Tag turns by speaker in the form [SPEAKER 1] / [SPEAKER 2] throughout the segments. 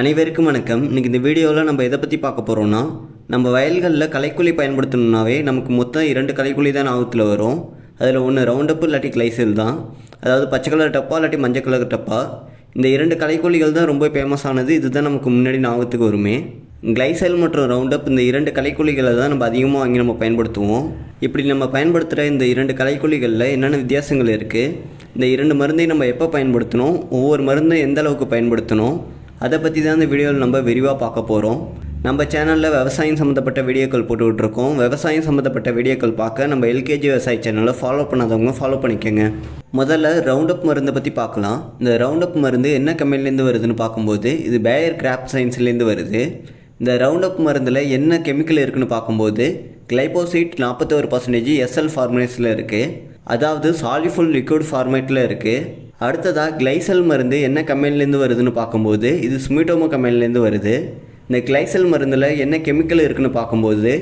[SPEAKER 1] அனைவருக்கும் வணக்கம். இன்றைக்கி இந்த வீடியோவில் நம்ம எதை பற்றி பார்க்க போகிறோம்னா நம்ம வயல்களில் கலைக்குழி பயன்படுத்தணுன்னாவே நமக்கு மொத்தம் இரண்டு கலைக்குழி தான் ஆபத்தில் வரும். அதில் ஒன்று ரவுண்டப்பு இல்லாட்டி கிளைசல் தான். அதாவது பச்சை கலர் டப்பா இல்லாட்டி மஞ்சள் கலர் டப்பா. இந்த இரண்டு களைக்கொல்லிகள் தான் ரொம்ப ஃபேமஸ் ஆனது. இதுதான் நமக்கு முன்னாடி ஞாபகத்துக்கு வருமே. கிளைசல் மற்றும் ரவுண்டப் இந்த இரண்டு களைக்கொல்லிகளை தான் நம்ம அதிகமாக வாங்கி நம்ம பயன்படுத்துவோம். இப்படி நம்ம பயன்படுத்துகிற இந்த இரண்டு களைக்கொல்லிகளில் என்னென்ன வித்தியாசங்கள் இருக்குது இந்த இரண்டு மருந்தையும் நம்ம எப்போ பயன்படுத்தணும்? ஒவ்வொரு மருந்தும் எந்த அளவுக்கு பயன்படுத்தணும்? அதை பற்றி தான் இந்த வீடியோவில் நம்ம விரிவாக பார்க்க போகிறோம் நம்ம சேனலில் விவசாயம் சம்மந்தப்பட்ட வீடியோக்கள் போட்டுக்கிட்டு இருக்கோம் விவசாயம் சம்மந்தப்பட்ட வீடியோக்கள் பார்க்க நம்ம எல்கேஜி விவசாய சேனலை ஃபாலோ பண்ணாதவங்க ஃபாலோ பண்ணிக்கோங்க. முதல்ல ரவுண்டப் மருந்தை பற்றி பார்க்கலாம். இந்த ரவுண்டப் மருந்து என்ன கம்பெனிலேருந்து வருதுன்னு பார்க்கும்போது இது பேயர் கிராப் சயின்ஸ்லேருந்து வருது. இந்த ரவுண்டப் மருந்தில் என்ன கெமிக்கல் இருக்குதுன்னு பார்க்கும்போது கிளைபோசைட் நாற்பத்தோரு பர்சன்டேஜ் எஸ்எல் ஃபார்மேட்ஸில் இருக்குது அதாவது சாலிஃபுல் லிக்விட் ஃபார்மேட்டில் இருக்குது அடுத்ததாக கிளைசல் மருந்து என்ன கம்பெனிலேருந்து வருதுன்னு பார்க்கும்போது இது சுமிட்டோமோ கம்பெனிலேருந்து வருது. இந்த கிளைசல் மருந்தில் என்ன கெமிக்கல் இருக்குதுன்னு பார்க்கும்போது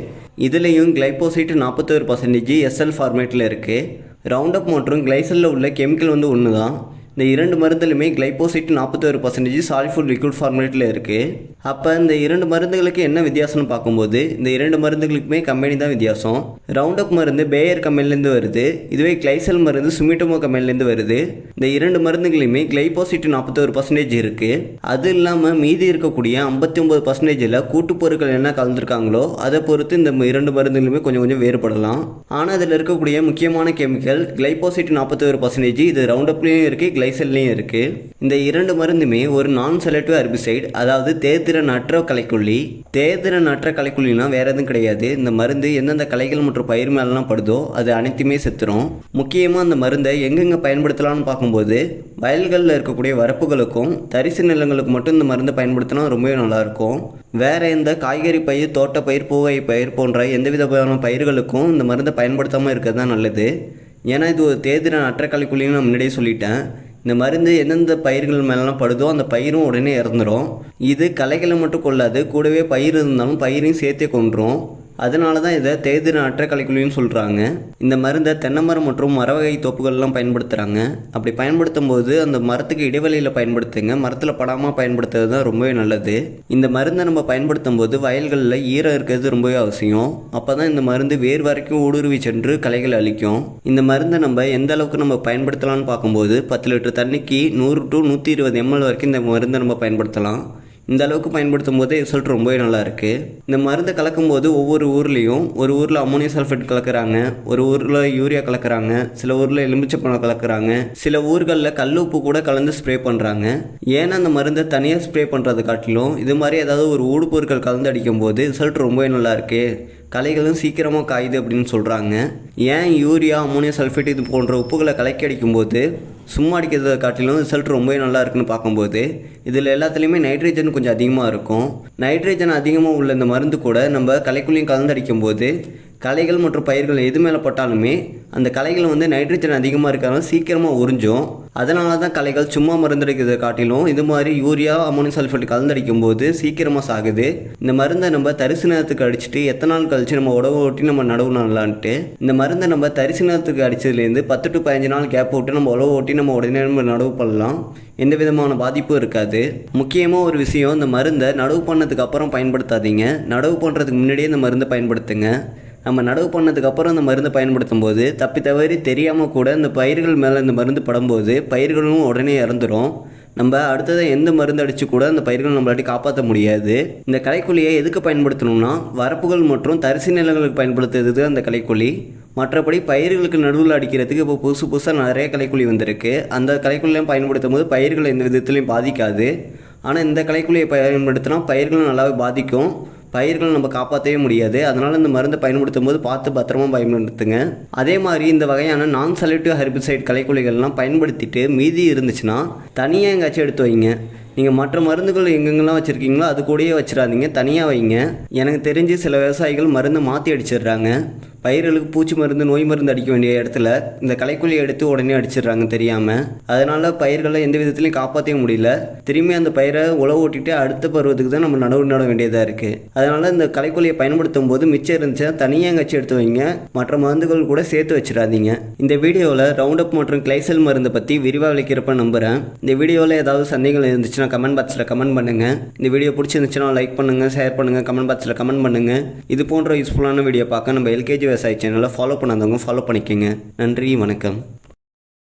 [SPEAKER 1] இதுலேயும் கிளைபோசைட் நாற்பத்தோரு பர்சன்டேஜ் எஸ்எல் ஃபார்மேட்டில் இருக்குது ரவுண்டப் மற்றும் கிளைசலில் உள்ள கெமிக்கல் வந்து ஒன்று தான் இந்த இரண்டு மருந்துலையுமே கிளைபோசைட் நாற்பத்தோரு பர்சன்டேஜ் சாலிஃபுட் லிக்விட் ஃபார்மேட்டில் இருக்குது அப்போ இந்த இரண்டு மருந்துகளுக்கு என்ன வித்தியாசம்னு பார்க்கும்போது இந்த இரண்டு மருந்துகளுக்குமே கம்பெனி தான் வித்தியாசம். ரவுண்டப் மருந்து பேயர் கம்பெனிலேருந்து வருது. இதுவே கிளைசல் மருந்து சுமிட்டோமோ கம்பெனிலேருந்து வருது. இந்த இரண்டு மருந்துகளையுமே கிளைபோசைட் நாற்பத்தோரு பர்சன்டேஜ் இருக்குது அது இல்லாமல் மீதி இருக்கக்கூடிய ஐம்பத்தி ஒம்பது பர்சன்டேஜில் கூட்டுப் பொருட்கள் என்ன கலந்துருக்காங்களோ அதை பொறுத்து இந்த இரண்டு மருந்துகளுமே கொஞ்சம் கொஞ்சம் வேறுபடலாம். ஆனால் அதில் இருக்கக்கூடிய முக்கியமான கெமிக்கல் கிளைபோசைட் நாற்பத்தோரு பர்சன்டேஜ் இது ரவுண்ட் அப்லேயும் இருக்குது கிளைசல்லையும் இருக்குது இந்த இரண்டு மருந்துமே ஒரு நான் செலக்டிவ் ஹெர்பிசைட் அதாவது தேர்திறன் அற்ற கலைக்குள்ளி தேர்திறன் அற்ற களைக்கொல்லினா வேற எதுவும் கிடையாது. இந்த மருந்து எந்தெந்த களைகள் மற்றும் பயிர் மேலாம் படுதோ அது அனைத்துமே செத்துரும். முக்கியமாக அந்த மருந்தை எங்கெங்கே பயன்படுத்தலாம்னு பார்க்கும்போது வயல்களில் இருக்கக்கூடிய வரப்புகளுக்கும் தரிசு நிலங்களுக்கு மட்டும் இந்த மருந்தை பயன்படுத்தினா ரொம்பவே நல்லாயிருக்கும். வேற எந்த காய்கறி பயிர் தோட்ட பயிர் பூவை பயிர் போன்ற எந்த விதமான பயிர்களுக்கும் இந்த மருந்தை பயன்படுத்தாமல் இருக்கிறது தான் நல்லது. ஏன்னா இது ஒரு தேர்திறன் அற்ற கலைக்குள்ளின்னு நான் முன்னாடியே சொல்லிட்டேன். இந்த மருந்து எந்தெந்த பயிர்கள் மேலாம் படுதோ அந்த பயிரும் உடனே இறந்துடும் இது களைகளை மட்டும் கொள்ளாது கூடவே பயிர் இருந்தாலும் பயிரையும் சேர்த்தே கொன்றும் அதனால தான் இதை தேர்திறன் அற்ற களைக்கொல்லின்னு சொல்கிறாங்க இந்த மருந்தை தென்னைமரம் மற்றும் மரவகை தோப்புகள்லாம் பயன்படுத்துகிறாங்க அப்படி பயன்படுத்தும் போது அந்த மரத்துக்கு இடைவெளியில் பயன்படுத்துங்க. மரத்தில் படாமல் பயன்படுத்துறது தான் ரொம்பவே நல்லது. இந்த மருந்தை நம்ம பயன்படுத்தும் போது வயல்களில் ஈரம் இருக்கிறது ரொம்பவே அவசியம். அப்போ தான் இந்த மருந்து வேர் வரைக்கும் ஊடுருவி சென்று கலைகளை அழிக்கும். இந்த மருந்தை நம்ம எந்த அளவுக்கு நம்ம பயன்படுத்தலாம்னு பார்க்கும்போது பத்து லிட்டர் தண்ணிக்கு நூறு டு நூற்றி இருபது எம்எல் வரைக்கும் இந்த மருந்தை நம்ம பயன்படுத்தலாம். இந்த அளவுக்கு பயன்படுத்தும் போது ரிசல்ட் ரொம்பவே நல்லா இருக்குது இந்த மருந்தை கலக்கும் போது ஒவ்வொரு ஊர்லேயும் ஒரு ஊரில் அமோனியம் சல்ஃபேட் கலக்கிறாங்க ஒரு ஊரில் யூரியா கலக்கிறாங்க சில ஊரில் எலுமிச்சப்பழம் கலக்கிறாங்க சில ஊர்களில் கல் உப்பு கூட கலந்து ஸ்ப்ரே பண்ணுறாங்க ஏன்னா அந்த மருந்தை தனியாக ஸ்ப்ரே பண்ணுறது காட்டிலும் இது மாதிரி ஏதாவது ஒரு ஊடுபொருட்கள் கலந்து அடிக்கும் போது ரிசல்ட் ரொம்பவே நல்லா இருக்குது களைகளும் சீக்கிரமாக காயுது அப்படின்னு சொல்கிறாங்க ஏன் யூரியா அமோனியம் சல்ஃபேட் இது போன்ற உப்புகளை கலக்கி அடிக்கும்போது சும்மா அடிக்கிறத காட்டிலும் ரிசல்ட் ரொம்பவே நல்லா இருக்குன்னு பார்க்கும்போது இதில் எல்லாத்துலேயுமே நைட்ரஜன் கொஞ்சம் அதிகமாக இருக்கும். நைட்ரஜன் அதிகமாக உள்ள இந்த மருந்து கூட நம்ம களைக்குள்ளேயும் கலந்து அடிக்கும்போது களைகள் மற்றும் பயிர்கள் எது மேலே போட்டாலுமே அந்த களைகள் வந்து நைட்ரஜன் அதிகமாக இருக்கிறதால சீக்கிரமாக உறிஞ்சும். அதனால தான் களைகள் சும்மா மருந்தடிக்கிறத காட்டிலும் இது மாதிரி யூரியா அமோனியம் சல்ஃபேட் கலந்தடிக்கும் போது சீக்கிரமாக சாகுது. இந்த மருந்தை நம்ம தரிசு நேரத்துக்கு அடிச்சுட்டு எத்தனை நாள் கழிச்சு நம்ம உடவு ஓட்டி நம்ம நடவு நடலான்ட்டு இந்த மருந்தை நம்ம தரிசு நேரத்துக்கு அடிச்சதுலேருந்து பத்து டு பதினஞ்சு நாள் கேப் விட்டு நம்ம உழவு ஓட்டி நம்ம உடனே நம்ம நடவு பண்ணலாம். எந்த விதமான பாதிப்பும் இருக்காது. முக்கியமாக ஒரு விஷயம் இந்த மருந்தை நடவு பண்ணதுக்கு அப்புறம் பயன்படுத்தாதீங்க. நடவு பண்ணுறதுக்கு முன்னாடியே இந்த மருந்தை பயன்படுத்துங்க. நம்ம நடவு பண்ணதுக்கப்புறம் அந்த மருந்தை பயன்படுத்தும் போது தப்பி தவறி தெரியாமல் கூட இந்த பயிர்கள் மேலே இந்த மருந்து படும்போது பயிர்களும் உடனே இறந்துடும் நம்ம அடுத்ததை எந்த மருந்து அடித்து கூட அந்த பயிர்கள் நம்மளாட்டி காப்பாற்ற முடியாது. இந்த கலைக்கொல்லியை எதுக்கு பயன்படுத்தணும்னா வரப்புகள் மற்றும் தரிசு நிலங்களுக்கு பயன்படுத்துறது அந்த கலைக்கொல்லி மற்றபடி பயிர்களுக்கு நடுவில் அடிக்கிறதுக்கு இப்போ புதுசு புதுசாக நிறைய கலைக்குழி வந்திருக்கு. அந்த களைக்கொல்லியும் பயன்படுத்தும் போது பயிர்கள் எந்த விதத்துலையும் பாதிக்காது. ஆனால் இந்த கலைக்குழியை பயன்படுத்தினா பயிர்களும் நல்லாவே பாதிக்கும். பயிர்களை நம்ம காப்பாற்றவே முடியாது. அதனால் இந்த மருந்தை பயன்படுத்தும் போது பார்த்து பத்திரமா பயன்படுத்துங்க. அதே மாதிரி இந்த வகையான நான் செலக்டிவ் ஹெர்பிசைட் களைக்கொல்லிகள்லாம் பயன்படுத்திட்டு மீதி இருந்துச்சுன்னா தனியாக எங்கேயாச்சும் எடுத்து வைங்க. நீங்கள் மற்ற மருந்துகள் எங்கெங்கெல்லாம் வச்சுருக்கீங்களோ அது கூடயே வச்சிடாதீங்க. தனியாக வைங்க. எனக்கு தெரிஞ்சு சில விவசாயிகள் மருந்தை மாற்றி அடிச்சிடுறாங்க. பயிர்களுக்கு பூச்சி மருந்து நோய் மருந்து அடிக்க வேண்டிய இடத்துல இந்த களைக்கொல்லியை எடுத்து உடனே அடிச்சிடுறாங்க தெரியாமல் அதனால் பயிர்களை எந்த விதத்துலையும் காப்பாற்றவே முடியல. திரும்பி அந்த பயிரை உழவு ஓட்டிட்டு அடுத்த பருவத்துக்கு தான் நம்ம நடவு நட வேண்டியதாக இருக்குது அதனால் இந்த களைக்கொல்லியை பயன்படுத்தும் போது மிச்சம் இருந்துச்சுன்னா தனியாக எங்கேயாச்சும் எடுத்து வைங்க. மற்ற மருந்துகள் கூட சேர்த்து வச்சிடாதீங்க. இந்த வீடியோவில் ரவுண்ட் அப் மற்றும் கிளைசல் மருந்தை பற்றி விரிவாக விளக்கிறப்ப நம்புகிறேன் இந்த வீடியோவில் ஏதாவது சந்தேகங்கள் பிடிச்சிருந்துச்சுன்னா கமெண்ட் பாக்ஸில் கமெண்ட் பண்ணுங்கள் இந்த வீடியோ பிடிச்சிருந்துச்சுன்னா லைக் பண்ணுங்கள் ஷேர் பண்ணுங்கள் கமெண்ட் பாக்ஸில் கமெண்ட் பண்ணுங்கள் இது போன்ற யூஸ்ஃபுல்லான வீடியோ பார்க்க நம்ம எல்கேஜி விவசாய சேனலை ஃபாலோ பண்ணாதவங்க ஃபாலோ பண்ணிக்கோங்க. நன்றி வணக்கம்.